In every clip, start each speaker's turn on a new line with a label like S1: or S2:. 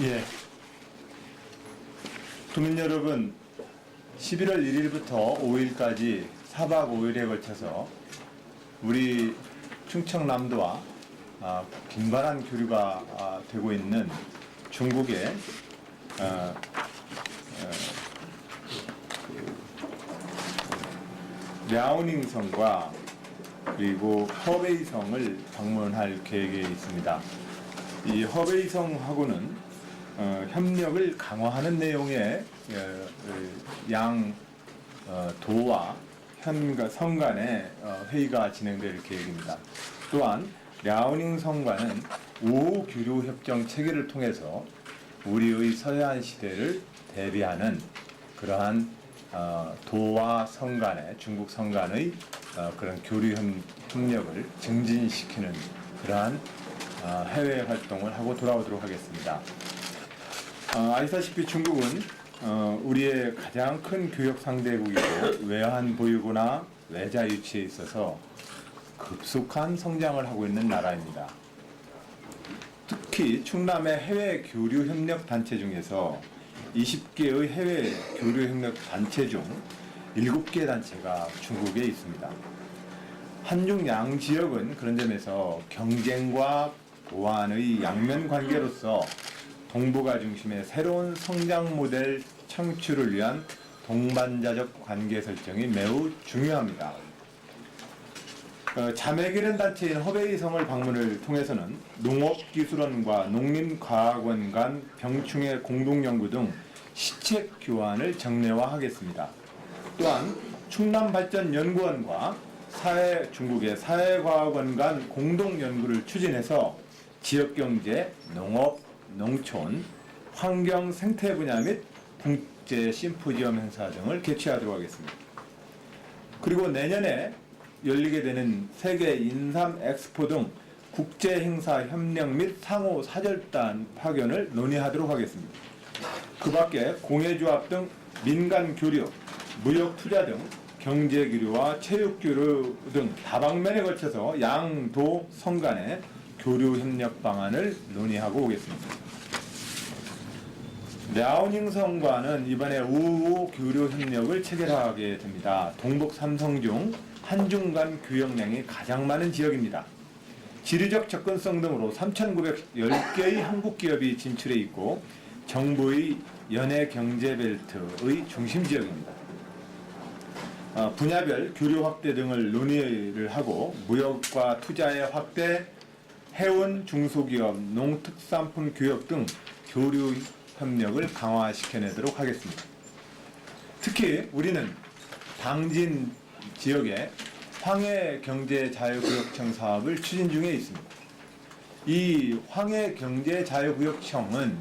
S1: 예. 국민 여러분, 11월 1일부터 5일까지 4박 5일에 걸쳐서 우리 충청남도와 아, 빈발한 교류가 아, 되고 있는 중국의 어, 어, 그 랴오닝성과 그리고 허베이성을 방문할 계획에 있습니다. 이 허베이성하고는 어, 협력을 강화하는 내용의 어, 어, 양 어, 도와 현과 성 간의 어, 회의가 진행될 계획입니다. 또한 랴오닝 성과는 우호 교류 협정 체계를 통해서 우리의 서해안 시대를 대비하는 그러한 어, 도와 성 간의 중국 성 간의 어, 그런 교류 협- 협력을 증진시키는 그러한 어, 해외 활동을 하고 돌아오도록 하겠습니다. 어, 아시다시피 중국은 어, 우리의 가장 큰 교역 상대국이고 외환 보유고나 외자 유치에 있어서 급속한 성장을 하고 있는 나라입니다. 특히 충남의 해외 교류 협력 단체 중에서 20개의 해외 교류 협력 단체 중 7개 단체가 중국에 있습니다. 한중 양 지역은 그런 점에서 경쟁과 보완의 양면 관계로서 동북아 중심의 새로운 성장 모델 창출을 위한 동반자적 관계 설정이 매우 중요합니다. 어, 자매기른 단체인 허베이성을 방문을 통해서는 농업기술원과 농림과학원 간 병충해 공동연구 등 시책 교환을 정례화하겠습니다. 또한 충남발전연구원과 사회 중국의 사회과학원 간 공동연구를 추진해서 지역경제, 농업, 농촌, 환경 생태 분야 및 국제 심포지엄 행사 등을 개최하도록 하겠습니다. 그리고 내년에 열리게 되는 세계 인삼 엑스포 등 국제 행사 협력 및 상호 사절단 파견을 논의하도록 하겠습니다. 그 밖에 공예조합 등 민간 교류, 무역 투자 등 경제 교류와 체육 교류 등 다방면에 걸쳐서 양도 성 간의 교류 협력 방안을 논의하고 오겠습니다. 랴오닝 성과는 이번에 우호 교류 협력을 체결하게 됩니다. 동북 삼성 중 한중 간 교역량이 가장 많은 지역입니다. 지리적 접근성 등으로 3,910개의 한국 기업이 진출해 있고 정부의 연해 경제 벨트의 중심 지역입니다. 어, 분야별 교류 확대 등을 논의를 하고 무역과 투자의 확대, 해운 중소기업, 농특산품 교역 등 교류 협력을 강화시켜내도록 하겠습니다. 특히 우리는 당진 지역에 황해 경제 자유구역청 사업을 추진 중에 있습니다. 이 황해 경제 자유구역청은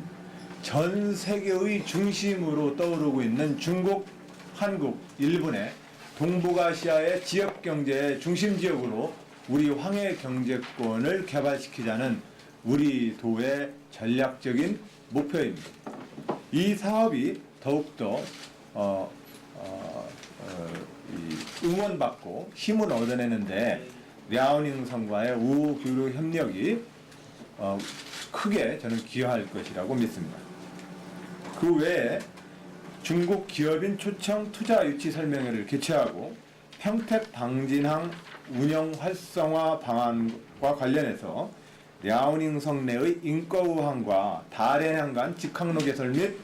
S1: 전 세계의 중심으로 떠오르고 있는 중국, 한국, 일본의 동북아시아의 지역 경제의 중심 지역으로 우리 황해 경제권을 개발시키자는 우리 도의 전략적인 목표입니다. 이 사업이 더욱더 어, 어, 어, 이 응원받고 힘을 얻어내는데 랴오닝 성과의 우호 교류 협력이 어, 크게 저는 기여할 것이라고 믿습니다. 그 외에 중국 기업인 초청 투자 유치 설명회를 개최하고 평택 방진항 운영 활성화 방안과 관련해서 랴오닝 성 내의 인거우항과 다롄항 간 직항로 개설 및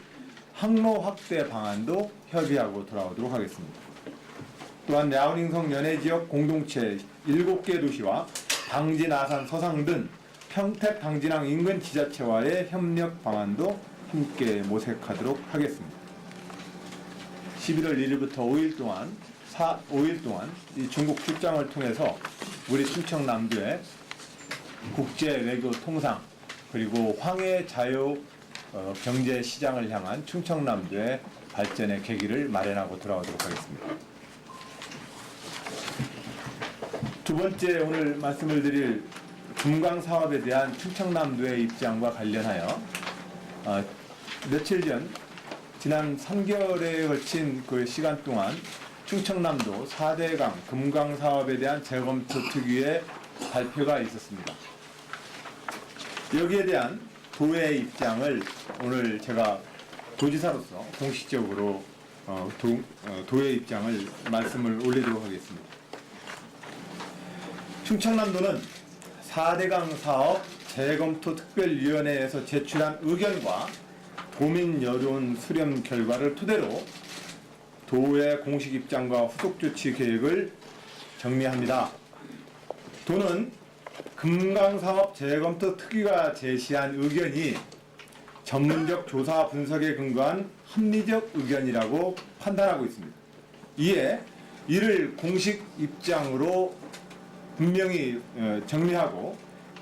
S1: 항로 확대 방안도 협의하고 돌아오도록 하겠습니다. 또한 랴오닝 성 연해 지역 공동체 7개 도시와 방진, 아산, 서상 등 평택 방진항 인근 지자체와의 협력 방안도 함께 모색하도록 하겠습니다. 11월 1일부터 5일 동안 4, 5일 동안 이 중국 출장을 통해서 우리 충청남도의 국제 외교 통상 그리고 황해 자유 어, 경제 시장을 향한 충청남도의 발전의 계기를 마련하고 돌아오도록 하겠습니다. 두 번째 오늘 말씀을 드릴 금강 사업에 대한 충청남도의 입장과 관련하여 어, 며칠 전 지난 3개월에 걸친 그 시간 동안 충청남도 4대강 금강 사업에 대한 재검토 특위의 발표가 있었습니다. 여기에 대한 도의 입장을 오늘 제가 도지사로서 공식적으로 어, 도, 어, 도의 입장을 말씀을 올리도록 하겠습니다. 충청남도는 4대강 사업 재검토 특별위원회에서 제출한 의견과 도민 여론 수렴 결과를 토대로 도의 공식 입장과 후속 조치 계획을 정리합니다. 도는 금강사업 재검토 특위가 제시한 의견이 전문적 조사 분석에 근거한 합리적 의견이라고 판단하고 있습니다. 이에 이를 공식 입장으로 분명히 어, 정리하고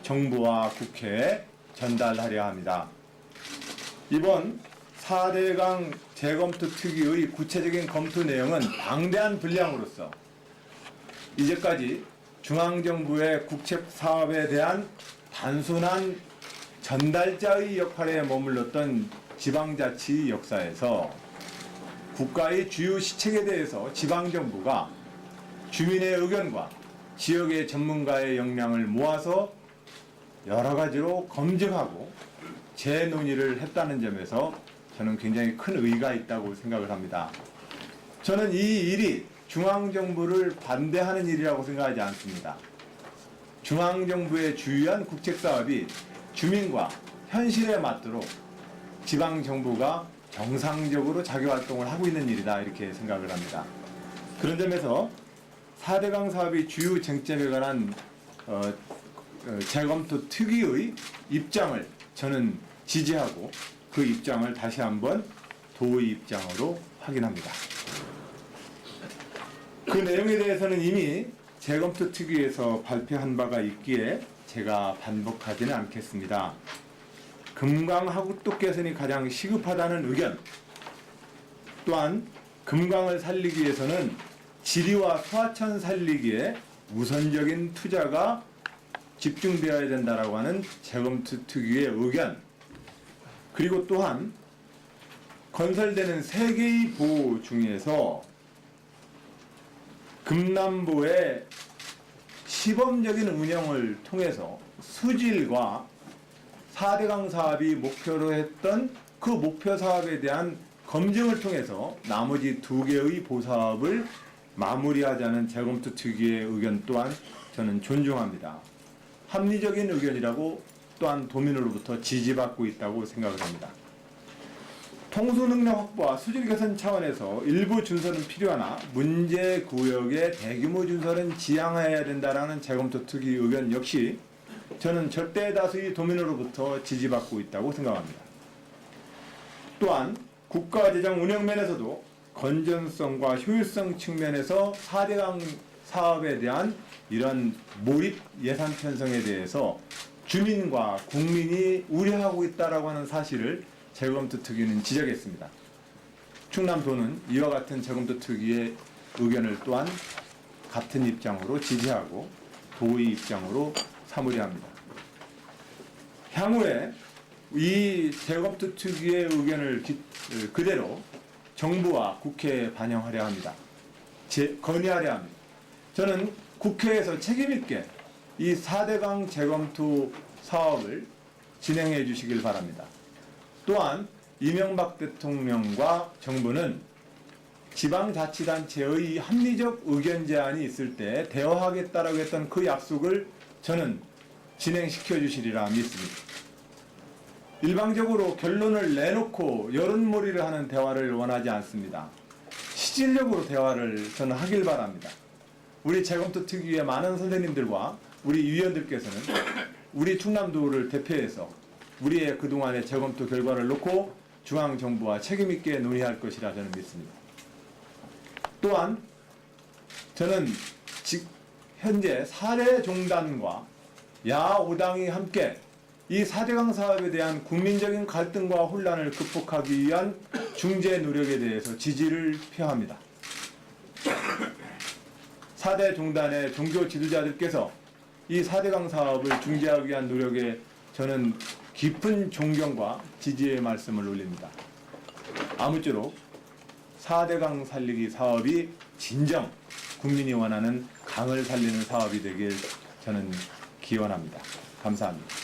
S1: 정부와 국회에 전달하려 합니다. 이번 4대강 재검토 특위의 구체적인 검토 내용은 방대한 분량으로서 이제까지 중앙정부의 국책 사업에 대한 단순한 전달자의 역할에 머물렀던 지방자치 역사에서 국가의 주요 시책에 대해서 지방정부가 주민의 의견과 지역의 전문가의 역량을 모아서 여러 가지로 검증하고 재논의를 했다는 점에서 저는 굉장히 큰 의의가 있다고 생각을 합니다. 저는 이 일이 중앙정부를 반대하는 일이라고 생각하지 않습니다. 중앙정부의 주요한 국책사업이 주민과 현실에 맞도록 지방정부가 정상적으로 자기활동을 하고 있는 일이다 이렇게 생각을 합니다. 그런 점에서 4대강 사업의 주요 쟁점에 관한 어, 어, 재검토 특위의 입장을 저는 지지하고 그 입장을 다시 한번 도의 입장으로 확인합니다. 그 내용에 대해서는 이미 재검토 특위에서 발표한 바가 있기에 제가 반복하지는 않겠습니다. 금강하구도 개선이 가장 시급하다는 의견 또한 금강을 살리기 위해서는 지리와 소하천 살리기에 우선적인 투자가 집중되어야 된다라고 하는 재검토 특위의 의견 그리고 또한 건설되는 세 개의 보 중에서 금남보의 시범적인 운영을 통해서 수질과 4대강 사업이 목표로 했던 그 목표 사업에 대한 검증을 통해서 나머지 두 개의 보사업을 마무리하자는 재검토 특위의 의견 또한 저는 존중합니다. 합리적인 의견이라고 또한 도민으로부터 지지받고 있다고 생각을 합니다. 통수 능력 확보와 수질 개선 차원에서 일부 준설은 필요하나 문제 구역의 대규모 준설은 지양해야 된다라는 재검토 특위 의견 역시 저는 절대 다수의 도민으로부터 지지받고 있다고 생각합니다. 또한 국가재정 운영 면에서도 건전성과 효율성 측면에서 4대강 사업에 대한 이런 몰입 예산 편성에 대해서 주민과 국민이 우려하고 있다라고 하는 사실을 재검토 특위는 지적했습니다. 충남도는 이와 같은 재검토 특위의 의견을 또한 같은 입장으로 지지하고 도의 입장으로 삼으려 합니다. 향후에 이 재검토 특위의 의견을 기- 그대로 정부와 국회에 반영하려 합니다. 제, 건의하려 합니다. 저는 국회에서 책임있게 이 4대강 재검토 사업을 진행해 주시길 바랍니다. 또한 이명박 대통령과 정부는 지방자치단체의 합리적 의견 제안이 있을 때 대화하겠다라고 했던 그 약속을 저는 진행시켜 주시리라 믿습니다. 일방적으로 결론을 내놓고 여론몰이를 하는 대화를 원하지 않습니다. 실질적으로 대화를 저는 하길 바랍니다. 우리 재검토 특위의 많은 선생님들과 우리 위원들께서는 우리 충남도를 대표해서 우리의 그동안의 재검토 결과를 놓고 중앙정부와 책임있게 논의할 것이라 저는 믿습니다. 또한 저는 직 현재 사례 종단과 야오당이 함께 이 4대강 사업에 대한 국민적인 갈등과 혼란을 극복하기 위한 중재 노력에 대해서 지지를 표합니다. 4대 종단의 종교 지도자들께서 이 4대강 사업을 중재하기 위한 노력에 저는 깊은 존경과 지지의 말씀을 올립니다. 아무쪼록 4대강 살리기 사업이 진정 국민이 원하는 강을 살리는 사업이 되길 저는 기원합니다. 감사합니다.